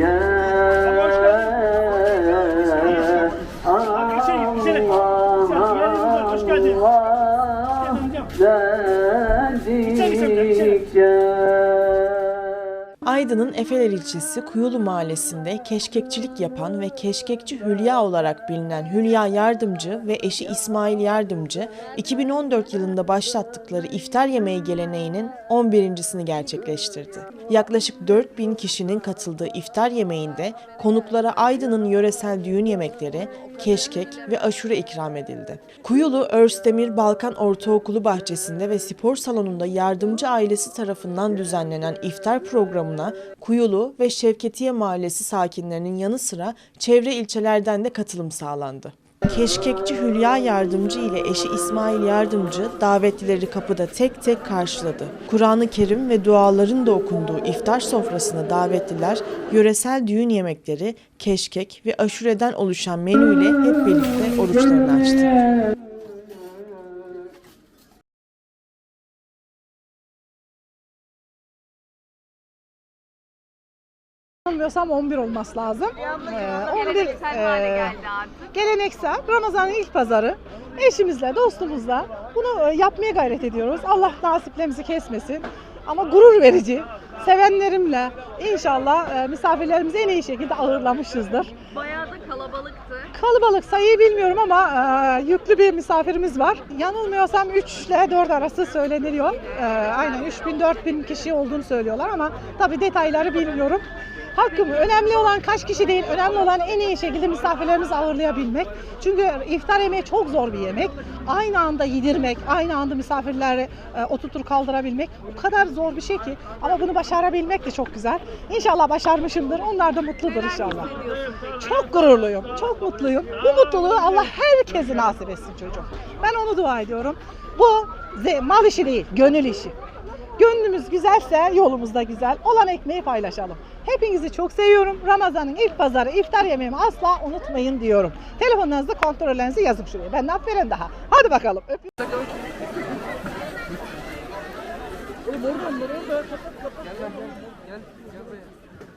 Geldin. Aydın'ın Efeler ilçesi Kuyulu mahallesinde keşkekçilik yapan ve keşkekçi Hülya olarak bilinen Hülya Yardımcı ve eşi İsmail Yardımcı 2014 yılında başlattıkları iftar yemeği geleneğinin 11.sini gerçekleştirdi. Yaklaşık 4000 kişinin katıldığı iftar yemeğinde konuklara Aydın'ın yöresel düğün yemekleri, keşkek ve aşure ikram edildi. Kuyulu Örstemir Balkan Ortaokulu bahçesinde ve spor salonunda yardımcı ailesi tarafından düzenlenen iftar programına Kuyulu ve Şevketiye Mahallesi sakinlerinin yanı sıra çevre ilçelerden de katılım sağlandı. Keşkekçi Hülya Yardımcı ile eşi İsmail Yardımcı davetlileri kapıda tek tek karşıladı. Kur'an-ı Kerim ve duaların da okunduğu iftar sofrasına davetliler yöresel düğün yemekleri, keşkek ve aşureden oluşan menüyle hep birlikte oruçlarını açtı. Yanılmıyorsam 11 olması lazım. Ee, 11 Geleneksel hale e, geldi artık. geleneksel Ramazan'ın ilk pazarı. Eşimizle, dostumuzla bunu e, yapmaya gayret ediyoruz. Allah nasiplerimizi kesmesin. Ama gurur verici. Sevenlerimle inşallah e, misafirlerimizi en iyi şekilde ağırlamışızdır. Bayağı da kalabalıktı. Kalabalık sayıyı bilmiyorum ama e, yüklü bir misafirimiz var. Yanılmıyorsam 3 ile 4 arası söyleniliyor. E, aynen 3000-4000 kişi olduğunu söylüyorlar ama tabii detayları bilmiyorum. Hakkım önemli olan kaç kişi değil, önemli olan en iyi şekilde misafirlerimizi ağırlayabilmek. Çünkü iftar yemeği çok zor bir yemek. Aynı anda yedirmek, aynı anda misafirleri e, oturtur kaldırabilmek o kadar zor bir şey ki. Ama bunu başarabilmek de çok güzel. İnşallah başarmışımdır. Onlar da mutludur inşallah. Çok gururluyum, çok mutluyum. Bu mutluluğu Allah herkese nasip etsin çocuğum. Ben onu dua ediyorum. Bu mal işi değil, gönül işi. Gönlümüz güzelse yolumuz da güzel. Olan ekmeği paylaşalım. Hepinizi çok seviyorum. Ramazan'ın ilk pazarı iftar yemeğimi asla unutmayın diyorum. Telefonlarınızda kontrollerinizi yazın şuraya. Ben aferin daha. Hadi bakalım. Öpüyorum. Gel, gel buraya.